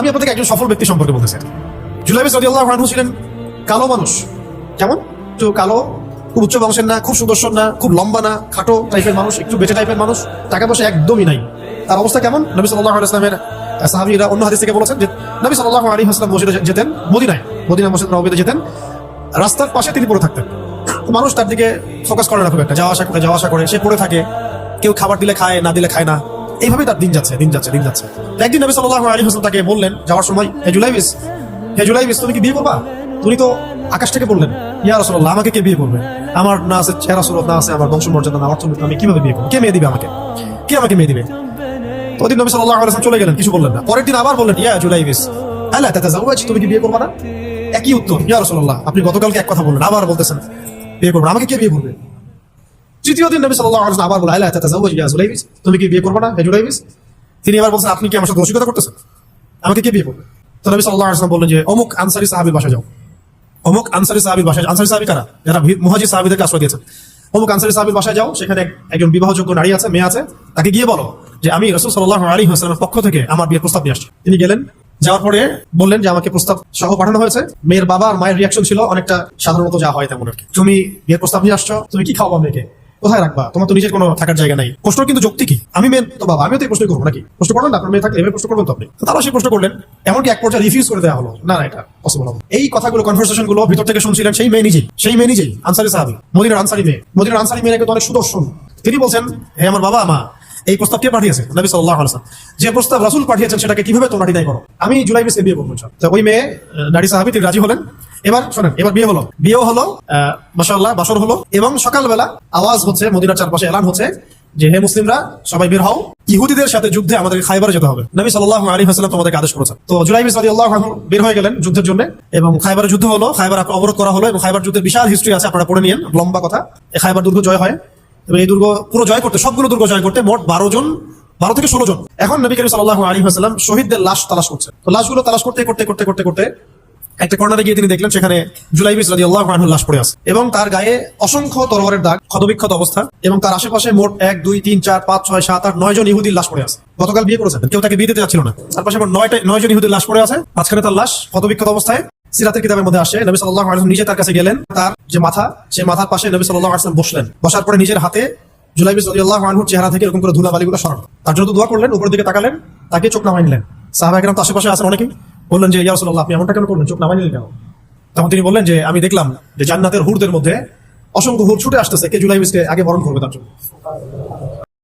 আমি আপনাদেরকে একজন সফল ব্যক্তি সম্পর্কে বলতেছি জুলাইবিস রাজি আল্লাহ আনহু ছিলেন কালো মানুষ। কেমন? তো কালো, খুব উচ্চ বংশের না, খুব সুদর্শন না, খুব লম্বা না, খাটো টাইপের মানুষ, একটু বেঁচে টাইপের মানুষ, টাকা পয়সা একদমই নাই। তার অবস্থা কেমন? নবী সাল্লাহ ইসলামের সাহাবিরা অন্য হাদিস থেকে বলেছেন যে, নবী সাল্লাহ আলী হাসলাম মসজিদে যেতেন, মদিনায় মদিনা মসজিদ নবীতে যেতেন, রাস্তার পাশে তিনি পড়ে থাকতেন। মানুষ তার দিকে ফোকাস করে না খুব একটা। যাওয়া আসা করে, যাওয়া আসা করে, সে পড়ে থাকে। কেউ খাবার দিলে খায়, না দিলে খায় না। এইভাবেই তার দিন যাচ্ছে দিন যাচ্ছে দিন যাচ্ছে। একদিন নবী সাল্লাহ আলী হাসলাম তাকে বললেন, যাওয়ার সময়, হে জুলাইবিস হে জুলাইবিস, তুমি কি বিয়ে করবা? তুমি তো আকাশ থেকে বললেন, ইয়া রসল্লাহ আমাকে কে বিয়ে করবে? আমার না আছে চেহারা সুরত না আছে, আমার বংশ মর্যাদা, না অর্থ আমি কীভাবে বিয়ে করব? কে মেয়ে দিবে আমাকে? কে আমাকে মেয়ে দিবে? তো ওদিন নবী সাল্লাল্লাহু আলাইহি ওয়াসাল্লাম চলে গেলেন, কিছু বললেন না। পরের দিন আবার বললেন, ইয়া জুলাইবিস, আলা তাতাজাওয়াজ, তুমি কি বিয়ে করবে না? একই উত্তর, ইয়া রাসূলুল্লাহ, আপনি গতকালকে এক কথা বললেন, আবার বলতেছেন, বিয়ে করবে। আমাকে কে বিয়ে করবে? তৃতীয় দিন নবী সাল্লাল্লাহু আলাইহি ওয়াসাল্লাম আবার বললেন আলা তাতাজাওয়াজ ইয়া জুলাইবিস তুমি কি বিয়ে করবে না তিনি আবার বলছেন, আপনি কি আমার সাথে রসিকতা করতেছেন? আমাকে কে বিয়ে করবে? তো নবী সাল্লাল্লাহু আলাইহি ওয়াসাল্লাম বললেন যে, অমুক আনসারী সাহাবীর বাসায় যাও। অমুক আনসারি সাহাবির আনসারি সাহাবি কারা? যারা সাহাবিদেরকে আশ্রয় দিয়েছেন। অমুক আনসারি সাহাবির বাসায় যাও, সেখানে একজন বিবাহযোগ্য নারী আছে, মেয়ে আছে, তাকে গিয়ে বলো যে, আমি রসুল সাল্লাহ আলী হাসলামের পক্ষ থেকে আমার বিয়ের প্রস্তাব নিয়ে আসছি। তিনি গেলেন, যাওয়ার পরে বললেন যে, আমাকে প্রস্তাব সহ পাঠানো হয়েছে। মেয়ের বাবা আর মায়ের রিয়াকশন ছিল অনেকটা সাধারণত যা হয় তেমন আর কি তুমি বিয়ের প্রস্তাব নিয়ে আসছো, তুমি কি খাওয়াবা মেয়েকে? কোথায় রাখবা? তোমার তো নিজের কোনো থাকার জায়গা নাই। প্রশ্ন কিন্তু যুক্তি কি? আমি মেয়ে তো বাবা, আমিও তো প্রশ্ন করব নাকি? প্রশ্ন করবেন না মেয়ে থাকলে এভাবে প্রশ্ন করবেন তো আপনি। তো তারাও সেই প্রশ্ন করলেন, এমনকি এক পর্যায়ে রিফিউজ করে দেওয়া হলো। না না, এটা পসিবল হবে এই কথাগুলো কনভারসেশনগুলো ভিতর থেকে শুনছিলেন সেই মেয়ে নিজেই। সেই মেয়ে নিজেই, আনসারি সাহাবি, মদিনার আনসারি মেয়ে মদিনার আনসারি মেয়ে কিন্তু অনেক সুদর্শন। তিনি বলছেন, হে আমার বাবা, মা, এই প্রস্তাব কে পাঠিয়েছে? নবী সাল্লাহ আলাইহি যে প্রস্তাব রাসূল পাঠিয়েছেন সেটাকে কীভাবে তোমরা ডিনাই করো? আমি জুলাই বিসকে বিয়ে করব ওই মেয়ে নারী সাহাবি, তিনি রাজি হলেন। এবার, শোনেন, এবার বিয়ে হলো। বিয়েও হলো মাসাল্লাহ বাসর হলো, এবং সকালবেলা আওয়াজ হচ্ছে, মদিনার চারপাশে এলান হচ্ছে যে, হে মুসলিমরা, সবাই বের হও। ইহুদিদের সাথে যুদ্ধে আমাদের খাইবারে যেতে হবে। নবী সাল্লাহ আলী হাসলাম তোমাদেরকে আদেশ করেছেন। তো জুলাই বিস আল্লাহ বের হয়ে গেলেন যুদ্ধের জন্য, এবং খাইবার যুদ্ধ হলো, খাইবার অবরোধ করা হলো, এবং খাইবার যুদ্ধের বিশাল হিস্ট্রি আছে, আপনারা পড়ে নিন লম্বা কথা। খাইবার দুর্গ জয় হয়, এবং এই দুর্গ পুরো জয় করতে, সবগুলো দুর্গ জয় করতে মোট বারো জন, বারো থেকে ষোলো জন। এখন নবী করিম সাল্লাহ আলী হাসলাম শহীদদের লাশ তালাশ করছে তো লাশগুলো তালাশ করতে করতে করতে করতে করতে একটা কর্নারে গিয়ে তিনি দেখলেন সেখানে জুলাইবিস রাজি আল্লাহ আনহুর লাশ পড়ে আছে। এবং তার গায়ে অসংখ্য তরবারের দাগ, ক্ষতবিক্ষত অবস্থা, এবং তার আশেপাশে মোট এক, দুই, তিন, চার, পাঁচ, ছয়, সাত, আট, নয় জন ইহুদির লাশ পড়ে আছে। গতকাল বিয়ে করেছেন। কেউ তাকে বিয়ে দিতে যাচ্ছিল না। তার পাশে নয়টা, নয় জন ইহুদির লাশ পড়ে আছে। মাঝখানে তার লাশ ক্ষতবিক্ষত অবস্থায় সিরাতের কিতাবের মধ্যে আসে, নবী সাল্লাহ আলম নিজে তার কাছে গেলেন। তার যে মাথা সেই মাথার পাশে নবী সাল্লাহ আসলাম বসলেন। বসার পরে নিজের হাতে জুলাইবিস রাজি আল্লাহ আনহুর চেহারা থেকে এরকম করে ধুলা বালিগুলো সরান তার জন্য দোয়া করলেন, উপরের দিকে তাকালেন, তাকে চোখ নামাই নিলেন। সাহাবা একরাম তো আশেপাশে আছেন অনেকেই। বললেন যে ইয়ারসুল্লাহ আপনি এমনটা কেন করলেন? চোখ নামাই নিলেন কেন? তখন তিনি বললেন যে, আমি দেখলাম যে জান্নাতের হুরদের মধ্যে অসংখ্য হুর ছুটে আসতেছে, কে জুলাই মিসকে আগে বরণ করবে তার জন্য?